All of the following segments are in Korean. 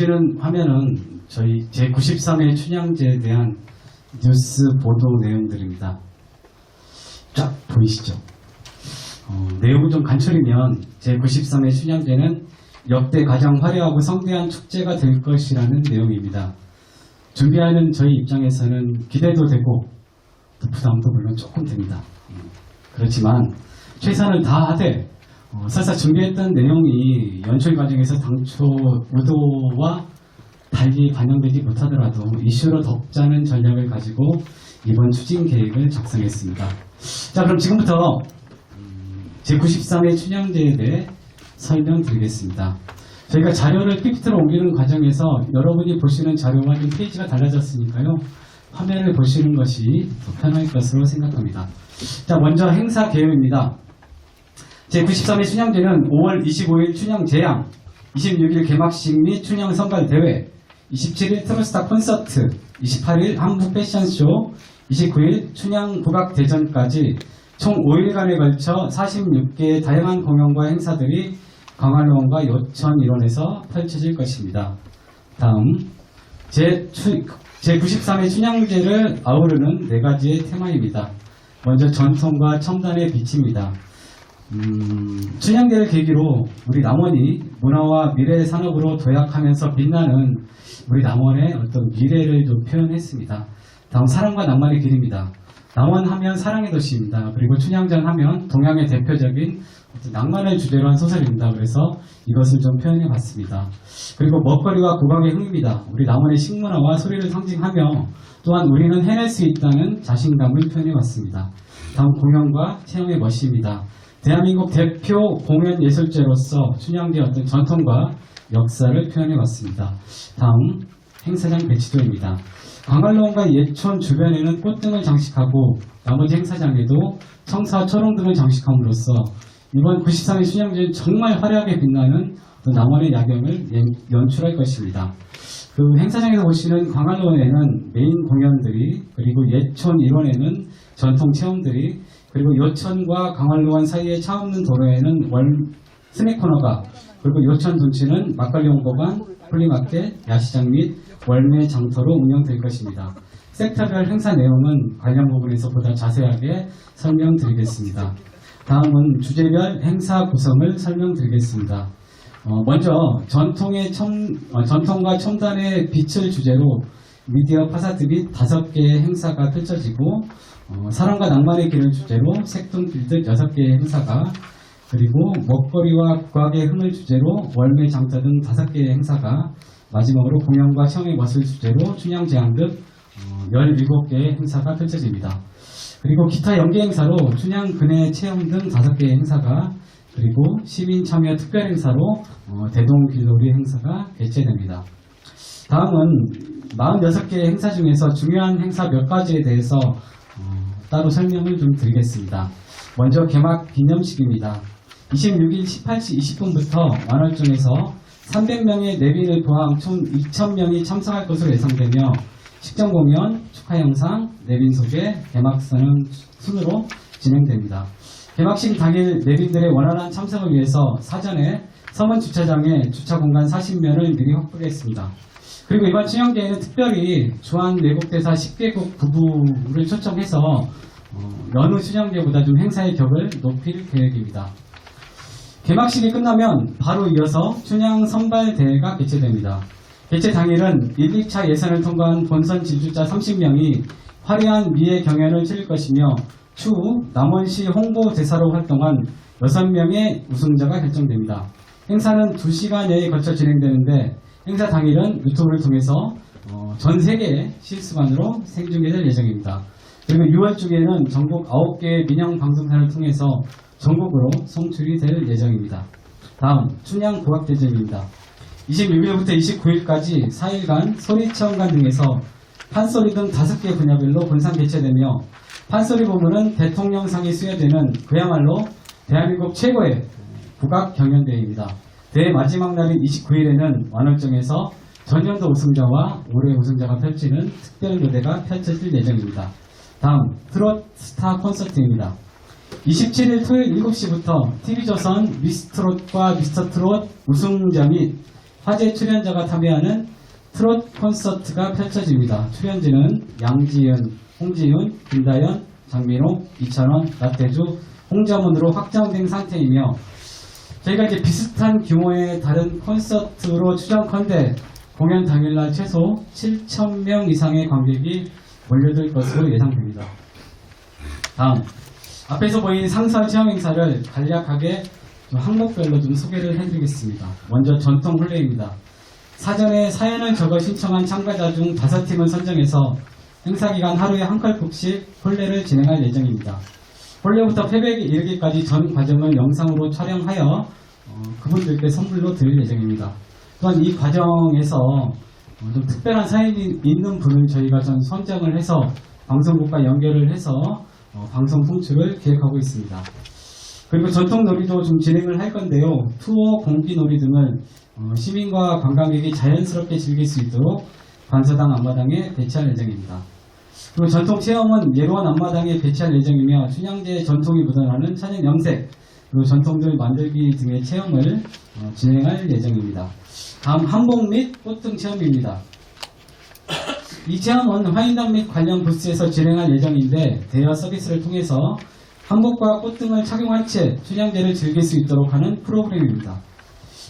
네, 보시는 화면은 저희 제93회 춘향제에 대한 뉴스 보도 내용들입니다. 쫙 보이시죠? 어, 내용을 좀 간추리면 제93회 춘향제는 역대 가장 화려하고 성대한 축제가 될 것이라는 내용입니다. 준비하는 저희 입장에서는 기대도 되고 또 부담도 물론 조금 됩니다. 음, 그렇지만 최선을 다하되 어, 설사 준비했던 내용이 연출 과정에서 당초 의도와 달리 반영되지 못하더라도 이슈로 덮자는 전략을 가지고 이번 추진 계획을 작성했습니다. 자, 그럼 지금부터 음, 제93회 춘향제에 대해 설명드리겠습니다. 저희가 자료를 PPT로 옮기는 과정에서 여러분이 보시는 자료와 좀 페이지가 달라졌으니까요. 화면을 보시는 것이 더 편할 것으로 생각합니다. 자, 먼저 행사 계획입니다. 제93회 춘향제는 5월 25일 춘향 제양, 26일 개막식 및 춘향 선발 대회, 27일 트로스타 콘서트, 28일 한국 패션쇼, 29일 춘향 국악 대전까지 총 5일간에 걸쳐 46개의 다양한 공연과 행사들이 광안로원과 요천 일원에서 펼쳐질 것입니다. 다음 제, 제93회 춘향제를 아우르는 네 가지의 테마입니다. 먼저 전통과 첨단의 빛입니다. 음, 춘향대를 계기로 우리 남원이 문화와 미래 산업으로 도약하면서 빛나는 우리 남원의 어떤 미래를 좀 표현했습니다. 다음 사랑과 낭만의 길입니다. 남원 하면 사랑의 도시입니다. 그리고 춘향전 하면 동양의 대표적인 낭만을 주제로 한 소설입니다. 그래서 이것을 좀 표현해 봤습니다. 그리고 먹거리와 국악의 흥입니다. 우리 남원의 식문화와 소리를 상징하며 또한 우리는 해낼 수 있다는 자신감을 표현해 봤습니다. 다음 공연과 체험의 멋입니다. 대한민국 대표 공연 예술제로서 어떤 전통과 역사를 표현해 봤습니다. 다음 행사장 배치도입니다. 광활로원과 예촌 주변에는 꽃등을 장식하고 나머지 행사장에도 청사 초롱등을 장식함으로써 이번 93회 춘향제는 정말 화려하게 빛나는 남원의 야경을 연- 연출할 것입니다. 그 행사장에서 보시는 광활로원에는 메인 공연들이 그리고 예촌 일원에는 전통 체험들이 그리고 요천과 강활로원 사이에 차 없는 도로에는 월 스낵 코너가 그리고 요천 둔치는 막걸리 홍보관, 플리마켓, 야시장 및 월매 장터로 운영될 것입니다. 섹터별 행사 내용은 관련 부분에서 보다 자세하게 설명드리겠습니다. 다음은 주제별 행사 구성을 설명드리겠습니다. 어, 먼저 전통의 첨, 어, 전통과 첨단의 빛을 주제로 미디어 파사드 및 다섯 개의 행사가 펼쳐지고 어, 사랑과 낭만의 길을 주제로 색동길드 여섯 개의 행사가 그리고 먹거리와 국악의 흥을 주제로 월매 장터 등 다섯 개의 행사가 마지막으로 공연과 체험의 멋을 주제로 춘향 제한 등 어, 17개의 행사가 펼쳐집니다. 그리고 기타 연계 행사로 춘향 근해 체험 등 다섯 개의 행사가 그리고 시민 참여 특별 행사로 어, 대동 길놀이 행사가 개최됩니다. 다음은 46개의 행사 중에서 중요한 행사 몇 가지에 대해서 어, 따로 설명을 좀 드리겠습니다. 먼저 개막 기념식입니다. 26일 18시 20분부터 완월중에서 300명의 내빈을 포함 총 2,000명이 참석할 것으로 예상되며 식전 공연, 축하 영상, 내빈 소개, 개막선은 순으로 진행됩니다. 개막식 당일 내빈들의 원활한 참석을 위해서 사전에 서문 주차장에 주차 공간 40면을 미리 확보했습니다. 그리고 이번 춘향제에는 특별히 주한 외국대사 10개국 부부를 초청해서 어, 여느 춘향제보다 좀 행사의 격을 높일 계획입니다. 개막식이 끝나면 바로 이어서 춘향 선발대회가 개최됩니다. 개최 당일은 1, 2차 예선을 통과한 본선 진출자 30명이 화려한 미의 경연을 치를 것이며 추후 남원시 홍보대사로 활동한 6명의 우승자가 결정됩니다. 행사는 2시간 내에 걸쳐 진행되는데 행사 당일은 유튜브를 통해서 어, 전 세계 실시간으로 생중계될 예정입니다. 그리고 6월 중에는 전국 9개의 민영 방송사를 통해서 전국으로 송출이 될 예정입니다. 다음 춘향 국악대전입니다. 26일부터 29일까지 4일간 소리 체험관 등에서 판소리 등 5개 분야별로 본상 개최되며 판소리 부문은 대통령상이 수여되는 그야말로 대한민국 최고의 국악 경연대회입니다. 대회 마지막 날인 29일에는 완월정에서 전년도 우승자와 올해 우승자가 펼치는 특별 무대가 펼쳐질 예정입니다. 다음 트롯 스타 콘서트입니다. 27일 토요일 7시부터 TV조선 미스트롯과 미스터트롯 우승자 및 화제 출연자가 참여하는 트롯 콘서트가 펼쳐집니다. 출연진은 양지은, 홍지윤, 김다연, 장민호, 이찬원, 나태주, 홍자문으로 확정된 상태이며 저희가 이제 비슷한 규모의 다른 콘서트로 추정컨대 공연 당일날 최소 7,000명 이상의 관객이 몰려들 것으로 예상됩니다. 다음 앞에서 보인 상설 체험 행사를 간략하게 좀 항목별로 좀 소개를 해드리겠습니다. 먼저 전통 혼례입니다. 사전에 사연을 적어 신청한 참가자 중 다섯 팀을 선정해서 행사 기간 하루에 한 컬국씩 혼례를 진행할 예정입니다. 혼례부터 패배에 이르기까지 전 과정을 영상으로 촬영하여 어, 그분들께 선물로 드릴 예정입니다. 또한 이 과정에서 어, 좀 특별한 사연이 있는 분을 저희가 좀 선정을 해서 방송국과 연결을 해서 어, 방송 송출을 기획하고 있습니다. 그리고 전통 놀이도 좀 진행을 할 건데요. 투어, 공기 놀이 등을 어, 시민과 관광객이 자연스럽게 즐길 수 있도록 관서당 앞마당에 배치할 예정입니다. 그리고 전통 체험은 예로원 앞마당에 배치할 예정이며 춘향제 전통이 묻어나는 천연 염색, 그리고 전통들 만들기 등의 체험을 어, 진행할 예정입니다. 다음 한복 및 꽃등 체험입니다. 이 체험은 화인단 및 관련 부스에서 진행할 예정인데 대여 서비스를 통해서 한복과 꽃등을 착용한 채 춘향제를 즐길 수 있도록 하는 프로그램입니다.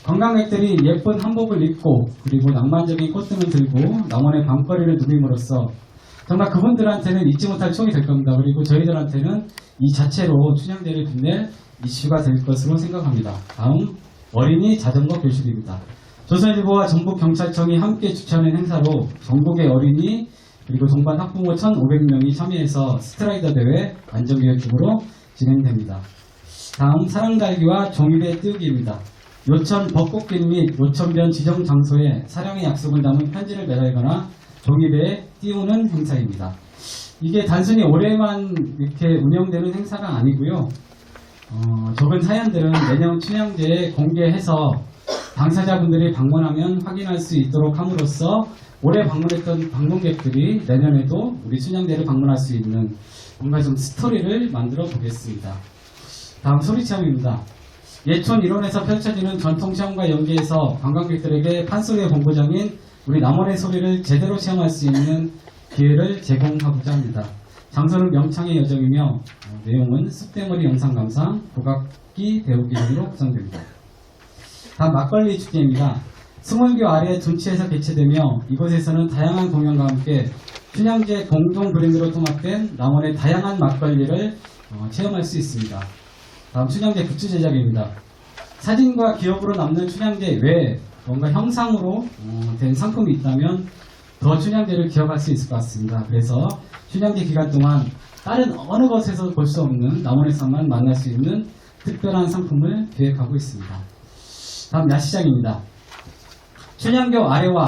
관광객들이 예쁜 한복을 입고 그리고 낭만적인 꽃등을 들고 남원의 밤거리를 누림으로써 정말 그분들한테는 잊지 못할 추억이 될 겁니다. 그리고 저희들한테는 이 자체로 춘향제를 빛낼 이슈가 될 것으로 생각합니다. 다음 어린이 자전거 교실입니다. 조선일보와 전국경찰청이 함께 주최하는 행사로 전국의 어린이 그리고 동반 학부모 1,500명이 참여해서 스트라이더 대회 안전기획팀으로 진행됩니다. 다음 사랑달기와 종이배 띄우기입니다. 요천 벚꽃길 및 요천변 지정 장소에 사랑의 약속을 담은 편지를 매달거나 종이배에 띄우는 행사입니다. 이게 단순히 올해만 이렇게 운영되는 행사가 아니고요. 어, 적은 사연들은 내년 춘향제에 공개해서 당사자분들이 방문하면 확인할 수 있도록 함으로써 올해 방문했던 방문객들이 내년에도 우리 춘향제를 방문할 수 있는 뭔가 좀 스토리를 만들어 보겠습니다. 다음 소리체험입니다. 예촌 일원에서 펼쳐지는 전통체험과 연계해서 관광객들에게 판소리의 본고장인 우리 남원의 소리를 제대로 체험할 수 있는 기회를 제공하고자 합니다. 장소는 명창의 여정이며 어, 내용은 쑥대머리 영상 감상, 국악기 배우기 등으로 구성됩니다. 다음 막걸리 축제입니다. 스몰교 아래 둔치에서 개최되며 이곳에서는 다양한 공연과 함께 춘향제 공동 브랜드로 통합된 남원의 다양한 막걸리를 어, 체험할 수 있습니다. 다음 춘향제 굿즈 제작입니다. 사진과 기억으로 남는 춘향제 외에 뭔가 형상으로 어, 된 상품이 있다면 더 춘향제를 기억할 수 있을 것 같습니다. 그래서 춘향제 기간 동안 다른 어느 곳에서 볼 수 없는 남원에서만 만날 수 있는 특별한 상품을 기획하고 있습니다. 다음 야시장입니다. 춘향교 아래와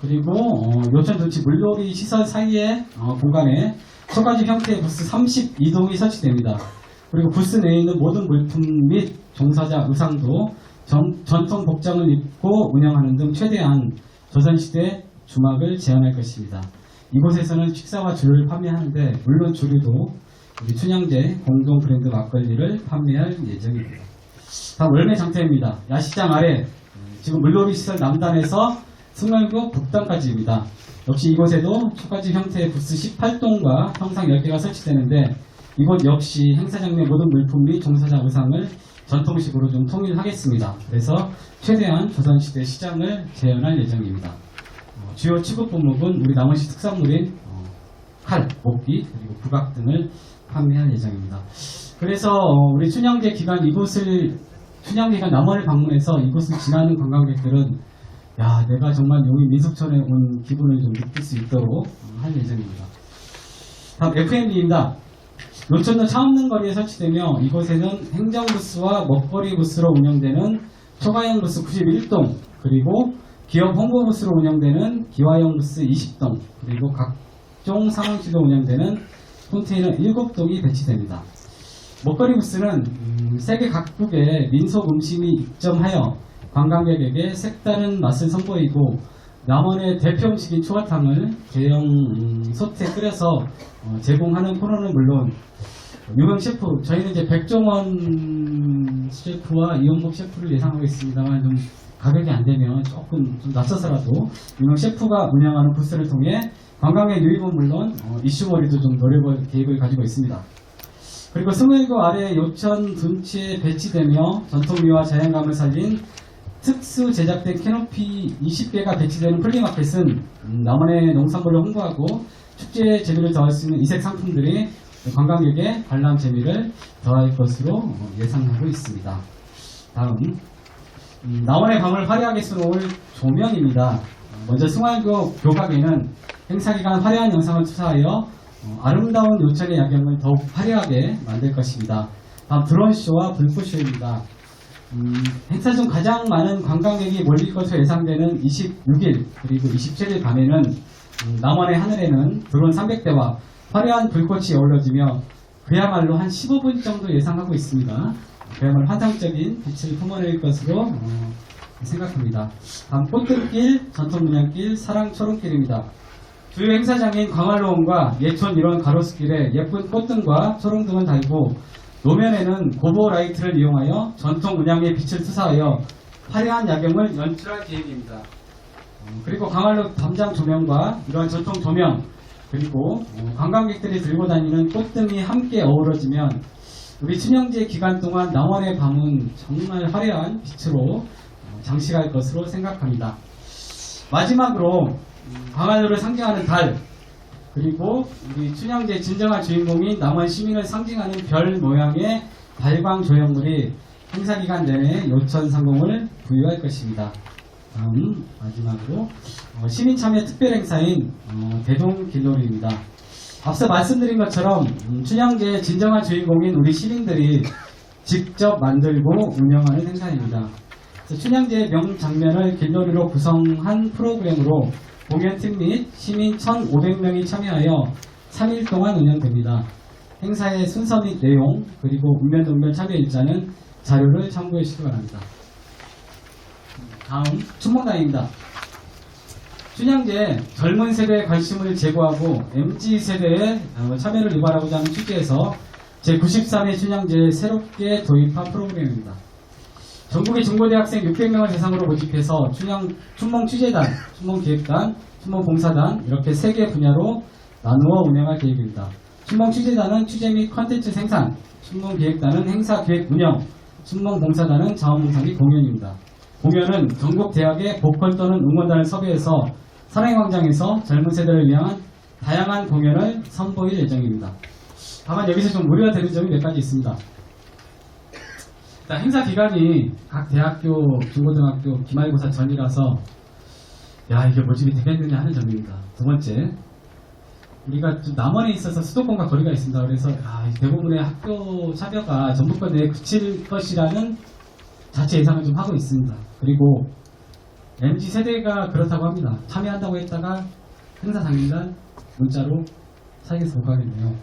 그리고 어, 요천 도치 물놀이 시설 사이의 어, 공간에 초가지 형태의 부스 32동이 설치됩니다. 그리고 부스 내에 있는 모든 물품 및 종사자 의상도 전, 전통 복장을 입고 운영하는 등 최대한 조선시대 주막을 제한할 것입니다. 이곳에서는 식사와 주류를 판매하는데 물론 주류도 우리 춘향제 공동 브랜드 막걸리를 판매할 예정입니다. 다음 월매 장터입니다. 야시장 아래 음, 지금 물놀이 시설 남단에서 승월구 북단까지입니다. 역시 이곳에도 초가지 형태의 부스 18동과 형상 10개가 설치되는데 이곳 역시 행사장 내 모든 물품 및 종사자 의상을 전통식으로 좀 통일하겠습니다. 그래서 최대한 조선시대 시장을 재현할 예정입니다. 어, 주요 취급 품목은 우리 남원시 특산물인 어, 칼, 목기, 그리고 국악 등을 판매할 예정입니다. 그래서 어, 우리 춘향제 기간 이곳을 춘향제가 남원을 방문해서 이곳을 지나는 관광객들은 야 내가 정말 여기 민속촌에 온 기분을 좀 느낄 수 있도록 어, 할 예정입니다. 다음 FMB입니다. 노천로 차없는 거리에 설치되며 이곳에는 행정부스와 먹거리 부스로 운영되는 초가형 부스 91동 그리고 기업 홍보 부스로 운영되는 기화형 부스 20동 그리고 각종 상황지도 운영되는 콘테이너 7동이 배치됩니다. 먹거리 부스는 음, 세계 각국의 민속 음식이 입점하여 관광객에게 색다른 맛을 선보이고 남원의 대표 음식인 초가탕을 대형 음, 솥에 끓여서 어, 제공하는 코너는 물론 유명 셰프 저희는 이제 백종원 셰프와 이용복 셰프를 예상하고 있습니다만 좀 가격이 안 되면 조금 좀 낮춰서라도 유명 셰프가 운영하는 부스를 통해 관광의 유입은 물론 어, 이슈몰이도 좀 노려볼 계획을 가지고 있습니다. 그리고 스물고 아래 요천 둔치에 배치되며 전통미와 자연감을 살린 특수 제작된 캐노피 20개가 배치되는 플리마켓은 음, 남원의 농산물을 홍보하고 축제의 재미를 더할 수 있는 이색 상품들이 관광객의 관람 재미를 더할 것으로 어, 예상하고 있습니다. 다음 음, 남원의 밤을 화려하게 수놓을 조명입니다. 먼저 승활교 교각에는 행사 기간 화려한 영상을 투사하여 어, 아름다운 요천의 야경을 더욱 화려하게 만들 것입니다. 다음 드론쇼와 불꽃쇼입니다. 음, 행사 중 가장 많은 관광객이 몰릴 것으로 예상되는 26일 그리고 27일 밤에는 음, 남원의 하늘에는 드론 300대와 화려한 불꽃이 어우러지며 그야말로 한 15분 정도 예상하고 있습니다. 그야말로 환상적인 빛을 품어낼 것으로 어, 생각합니다. 다음 꽃등길, 전통문양길, 사랑초롱길입니다. 주요 행사장인 광활로원과 예촌 일원 가로수길에 예쁜 꽃등과 초롱등을 달고 노면에는 고보 라이트를 이용하여 전통 문양의 빛을 투사하여 화려한 야경을 연출할 계획입니다. 어, 그리고 강활로 담장 조명과 이러한 전통 조명 그리고 어, 관광객들이 들고 다니는 꽃등이 함께 어우러지면 우리 춘영제 기간 동안 남원의 밤은 정말 화려한 빛으로 어, 장식할 것으로 생각합니다. 마지막으로 음, 광활로를 상징하는 달 그리고 우리 춘향제 진정한 주인공인 남원 시민을 상징하는 별 모양의 발광 조형물이 행사 기간 내내 요천 상공을 부유할 것입니다. 다음 마지막으로 어, 시민 참여 특별 행사인 어, 대동 길놀이입니다. 앞서 말씀드린 것처럼 음, 춘향제의 진정한 주인공인 우리 시민들이 직접 만들고 운영하는 행사입니다. 춘향제의 명장면을 길놀이로 구성한 프로그램으로 공연팀 및 시민 1,500명이 참여하여 3일 동안 운영됩니다. 행사의 순서 및 내용 그리고 운면동면 참여 일자는 자료를 참고해 주시기 바랍니다. 다음 춘목당입니다. 춘향제 젊은 세대의 관심을 제고하고 MZ 세대의 어, 참여를 유발하고자 하는 취지에서 제93회 춘향제에 새롭게 도입한 프로그램입니다. 전국의 중고대학생 600명을 대상으로 모집해서 춘향, 춘몽 취재단, 춘몽 기획단, 춘몽 봉사단 이렇게 세 개 분야로 나누어 운영할 계획입니다. 춘몽 취재단은 취재 및 컨텐츠 생산, 춘몽 기획단은 행사 기획 운영, 춘몽 봉사단은 자원봉사 및 공연입니다. 공연은 전국 대학의 보컬 또는 응원단을 섭외해서 사랑광장에서 젊은 세대를 위한 다양한 공연을 선보일 예정입니다. 다만 여기서 좀 우려가 되는 점이 몇 가지 있습니다. 일단 행사 기간이 각 대학교, 중고등학교 기말고사 전이라서 야 이게 모집이 되겠느냐 하는 점입니다. 두 번째 우리가 좀 남원에 있어서 수도권과 거리가 있습니다. 그래서 아, 대부분의 학교 참여가 전북권 내에 그칠 것이라는 자체 예상을 좀 하고 있습니다. 그리고 MZ 세대가 그렇다고 합니다. 참여한다고 했다가 행사 당일날 문자로 사익에서 못 가겠네요.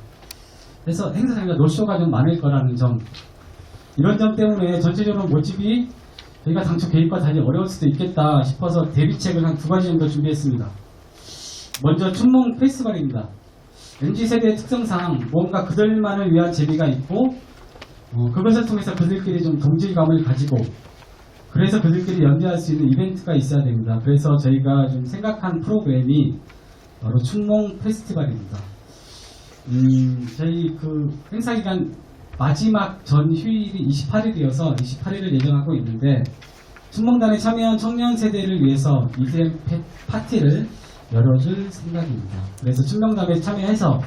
그래서 행사 당일날 노쇼가 좀 많을 거라는 점 이런 점 때문에 전체적으로 모집이 저희가 당초 계획과 달리 어려울 수도 있겠다 싶어서 대비책을 한 두 가지 정도 준비했습니다. 먼저 춘몽 페스티벌입니다. MZ 세대의 특성상 뭔가 그들만을 위한 재미가 있고 어, 그것을 통해서 그들끼리 좀 동질감을 가지고 그래서 그들끼리 연대할 수 있는 이벤트가 있어야 됩니다. 그래서 저희가 좀 생각한 프로그램이 바로 춘몽 페스티벌입니다. 음, 저희 그 행사 기간 마지막 전 휴일이 28일이어서 28일을 예정하고 있는데 춘몽단에 참여한 청년 세대를 위해서 이드엠 파티를 열어줄 생각입니다. 그래서 춘명단에 참여해서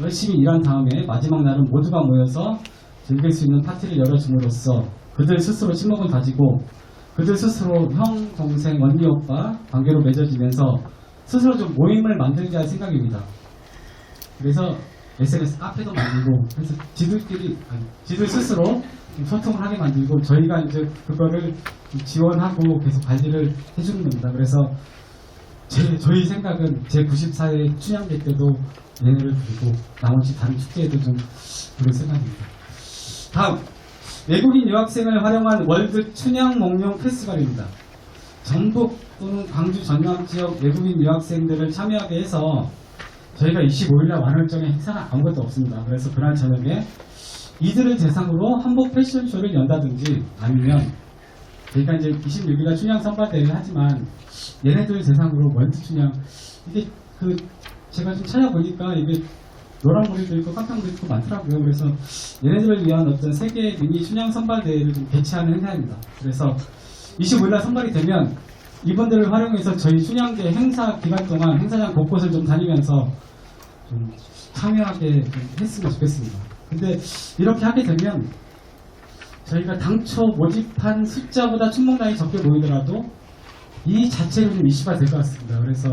열심히 일한 다음에 마지막 날은 모두가 모여서 즐길 수 있는 파티를 열어줌으로써 그들 스스로 친목을 다지고 그들 스스로 형, 동생, 언니, 오빠 관계로 맺어지면서 스스로 좀 모임을 만들자 할 생각입니다. 그래서 SNS 카페도 만들고 그래서 지들끼리 아니, 지들 스스로 좀 소통을 하게 만들고 저희가 이제 그거를 좀 지원하고 계속 관리를 해주는 겁니다. 그래서 제, 저희 생각은 제 94회 춘향제 때도 얘네를 부르고 나머지 다른 축제에도 좀 부를 생각입니다. 다음 외국인 유학생을 활용한 월드 춘향 목룡 페스티벌입니다. 전북 또는 광주 전남 지역 외국인 유학생들을 참여하게 해서 저희가 25일날 완월정에 행사는 아무것도 없습니다. 그래서 그날 저녁에 이들을 대상으로 한복 패션쇼를 연다든지 아니면 저희가 이제 26일날 춘향 선발대회를 하지만 얘네들 대상으로 멀티 춘향 이게 그 제가 좀 찾아보니까 이게 노란 머리도 있고 머리도 있고 많더라고요. 그래서 얘네들을 위한 어떤 세계 미니 춘향 선발대회를 좀 개최하는 행사입니다. 그래서 25일날 선발이 되면 이분들을 활용해서 저희 춘향제 행사 기간 동안 행사장 곳곳을 좀 다니면서 좀 참여하게 좀 했으면 좋겠습니다. 근데 이렇게 하게 되면 저희가 당초 모집한 숫자보다 춘몽당이 적게 모이더라도 이 자체로 좀 이슈가 될 것 같습니다. 그래서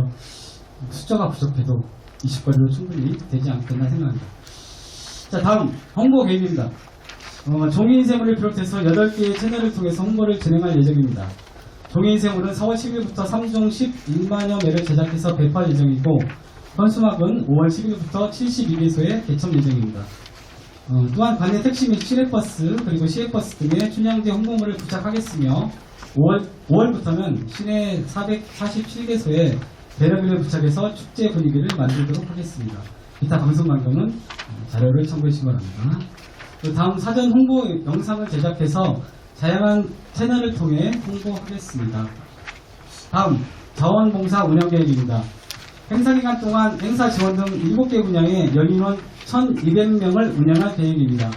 숫자가 부족해도 20건으로 충분히 되지 않겠나 생각합니다. 자, 다음 홍보 계획입니다. 어, 종이인쇄물을 비롯해서 8개의 채널을 통해서 홍보를 진행할 예정입니다. 종이인쇄물은 4월 10일부터 3종 11만여 매를 제작해서 배포할 예정이고 현수막은 5월 10일부터 72개소에 개점 예정입니다. 어, 또한 관내 택시 및 시내버스 그리고 시외버스 등의 춘향제 홍보물을 부착하겠으며 5월, 5월부터는 시내 447개소에 배너비를 부착해서 축제 분위기를 만들도록 하겠습니다. 기타 방송 어, 자료를 참고해 주시기 바랍니다. 또 다음 사전 홍보 영상을 제작해서 다양한 채널을 통해 홍보하겠습니다. 다음 자원봉사 운영 계획입니다. 행사 기간 동안 행사 지원 등 7개 분야의 연인원 1,200명을 운영할 계획입니다.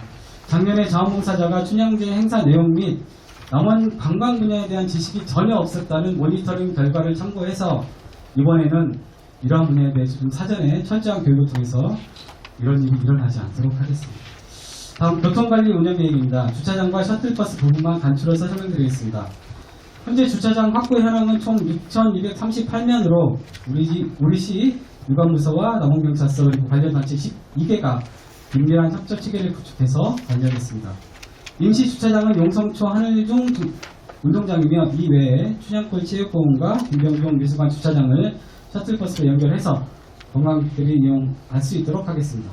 작년에 자원봉사자가 춘향제 행사 내용 및 남원 관광 분야에 대한 지식이 전혀 없었다는 모니터링 결과를 참고해서 이번에는 이러한 분야에 대해서 좀 사전에 철저한 교육을 통해서 이런 일이 일어나지 않도록 하겠습니다. 다음 교통관리 운영 계획입니다. 주차장과 셔틀버스 부분만 간추려서 설명드리겠습니다. 현재 주차장 확보 현황은 총 6,238면으로 우리, 지- 우리 시 유관부서와 남원경찰서 그리고 관련 단체 12개가 긴밀한 협조 체계를 구축해서 관리하겠습니다. 임시 주차장은 용성초 하늘중 두- 운동장이며 이 외에 춘향골 체육공원과 김병종 미술관 주차장을 셔틀버스로 연결해서 관광객들이 이용할 수 있도록 하겠습니다.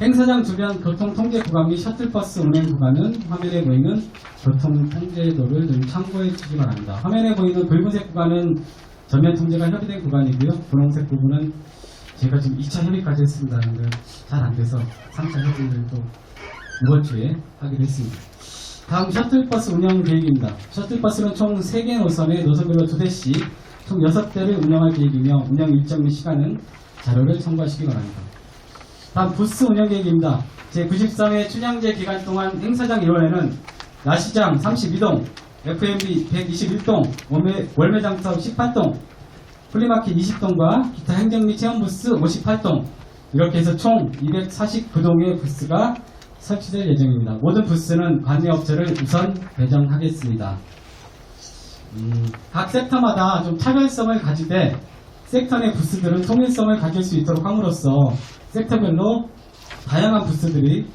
행사장 주변 교통 통제 구간 및 셔틀버스 운행 구간은 화면에 보이는 교통 통제도를 좀 참고해 주시기 바랍니다. 화면에 보이는 붉은색 구간은 전면 통제가 협의된 구간이고요. 분홍색 부분은 제가 지금 2차 협의까지 했습니다. 근데 잘 안 돼서 3차 협의를 또 이번 주에 하기로 했습니다. 다음 셔틀버스 운영 계획입니다. 셔틀버스는 총 3개 노선에 노선별로 2대씩 총 6대를 운영할 계획이며 운영 일정 및 시간은 자료를 참고하시기 바랍니다. 다음 부스 운영 계획입니다. 제93회 춘향제 기간 동안 행사장 1월에는 야시장 32동, FMB 121동, 월매, 월매장 사업 18동, 플리마켓 20동과 기타 행정 및 체험 부스 58동 이렇게 해서 총 249동의 부스가 설치될 예정입니다. 모든 부스는 관내 업체를 우선 배정하겠습니다. 음, 각 섹터마다 좀 차별성을 가지되 섹터 내 부스들은 통일성을 가질 수 있도록 함으로써 섹터별로 다양한 부스들이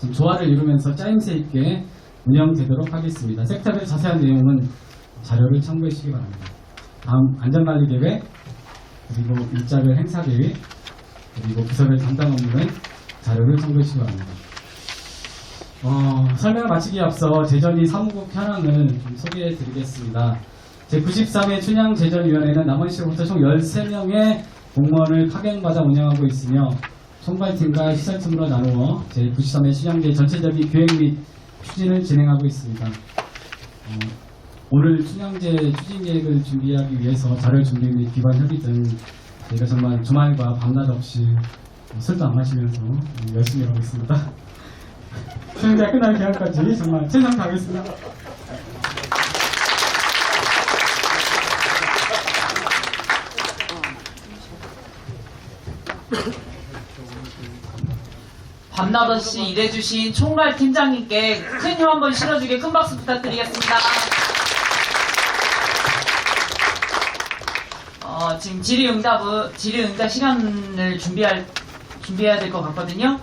좀 조화를 이루면서 짜임새 있게 운영되도록 하겠습니다. 섹터별 자세한 내용은 자료를 참고해 주시기 바랍니다. 다음 안전관리 계획, 그리고 일자별 행사 계획, 그리고 부서별 담당 업무는 자료를 참고해 주시기 바랍니다. 어, 설명을 마치기에 앞서 제전이 사무국 현황을 좀 소개해 드리겠습니다. 제93회 춘향제전위원회는 남원시로부터 총 13명의 공무원을 파견받아 운영하고 있으며 총괄팀과 시설팀으로 나누어 제93회 춘향제 전체적인 계획 및 추진을 진행하고 있습니다. 어, 오늘 춘향제 추진 계획을 준비하기 위해서 자료 준비 및 기관 협의 등 저희가 정말 주말과 밤낮 없이 술도 안 마시면서 열심히 하고 있습니다. 춘향제 끝날 기간까지 정말 최선 다하겠습니다. 없이 일해주신 총괄 팀장님께 큰힘 한번 실어주게 큰 박수 부탁드리겠습니다. 어, 지금 질의응답, 질의응답 시간을 준비할, 준비해야 될 것 같거든요.